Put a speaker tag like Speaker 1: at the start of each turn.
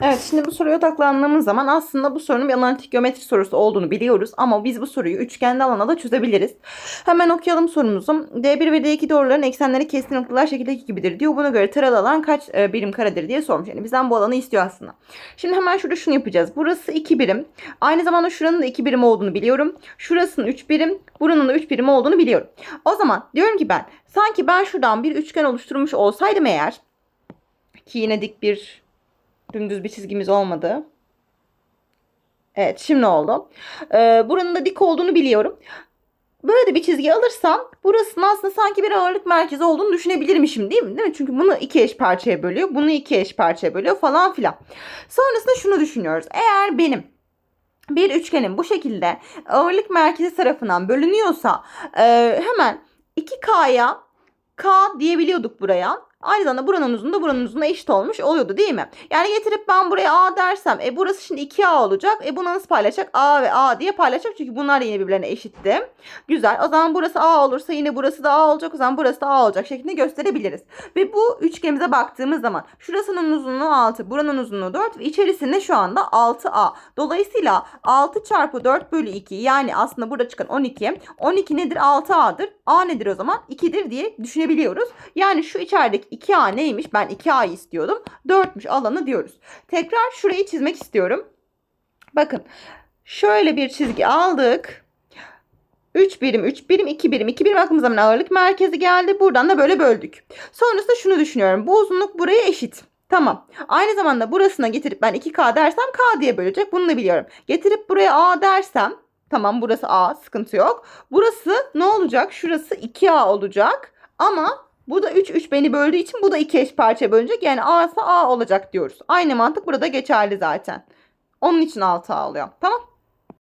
Speaker 1: Evet şimdi bu soruya odaklandığımız zaman aslında bu sorunun bir analitik geometri sorusu olduğunu biliyoruz. Ama biz bu soruyu üçgende alana da çözebiliriz. Hemen okuyalım sorumuzu. D1 ve D2 doğruların eksenleri keskin noktalar şekildeki gibidir diyor. Buna göre taralı alan kaç e, birim karedir diye sormuş. Yani bizden bu alanı istiyor aslında. Şimdi hemen şurada şunu yapacağız. Burası 2 birim. Aynı zamanda şuranın da 2 birim olduğunu biliyorum. Şurasının 3 birim. Buranın da 3 birim olduğunu biliyorum. O zaman diyorum ki ben sanki ben şuradan bir üçgen oluşturmuş olsaydım eğer ki yine dik bir dümdüz bir çizgimiz olmadı. Evet şimdi oldu. Ee, buranın da dik olduğunu biliyorum. Böyle de bir çizgi alırsam burasının aslında sanki bir ağırlık merkezi olduğunu düşünebilirmişim değil mi? Değil mi? Çünkü bunu iki eş parçaya bölüyor. Bunu iki eş parçaya bölüyor falan filan. Sonrasında şunu düşünüyoruz. Eğer benim bir üçgenin bu şekilde ağırlık merkezi tarafından bölünüyorsa e, hemen 2K'ya K diyebiliyorduk buraya. Aynı zamanda buranın uzunluğu buranın uzunluğu eşit olmuş oluyordu değil mi? Yani getirip ben buraya A dersem e burası şimdi 2A olacak. E bunu nasıl paylaşacak? A ve A diye paylaşacak çünkü bunlar yine birbirlerine eşitti. Güzel. O zaman burası A olursa yine burası da A olacak. O zaman burası da A olacak şeklinde gösterebiliriz. Ve bu üçgenimize baktığımız zaman şurasının uzunluğu 6, buranın uzunluğu 4 ve içerisinde şu anda 6A. Dolayısıyla 6 çarpı 4 bölü 2 yani aslında burada çıkan 12. 12 nedir? 6A'dır. A nedir o zaman? 2'dir diye düşünebiliyoruz. Yani şu içerideki 2A neymiş? Ben 2A'yı istiyordum. 4'müş alanı diyoruz. Tekrar şurayı çizmek istiyorum. Bakın şöyle bir çizgi aldık. 3 birim, 3 birim, 2 birim. 2 birim aklımıza hemen ağırlık merkezi geldi. Buradan da böyle böldük. Sonrasında şunu düşünüyorum. Bu uzunluk buraya eşit. Tamam. Aynı zamanda burasına getirip ben 2K dersem K diye bölecek. Bunu da biliyorum. Getirip buraya A dersem tamam burası A sıkıntı yok. Burası ne olacak? Şurası 2A olacak. Ama bu da 3 3 beni böldüğü için bu da 2 eş parça bölünecek. Yani A ise A olacak diyoruz. Aynı mantık burada geçerli zaten. Onun için 6A oluyor. Tamam.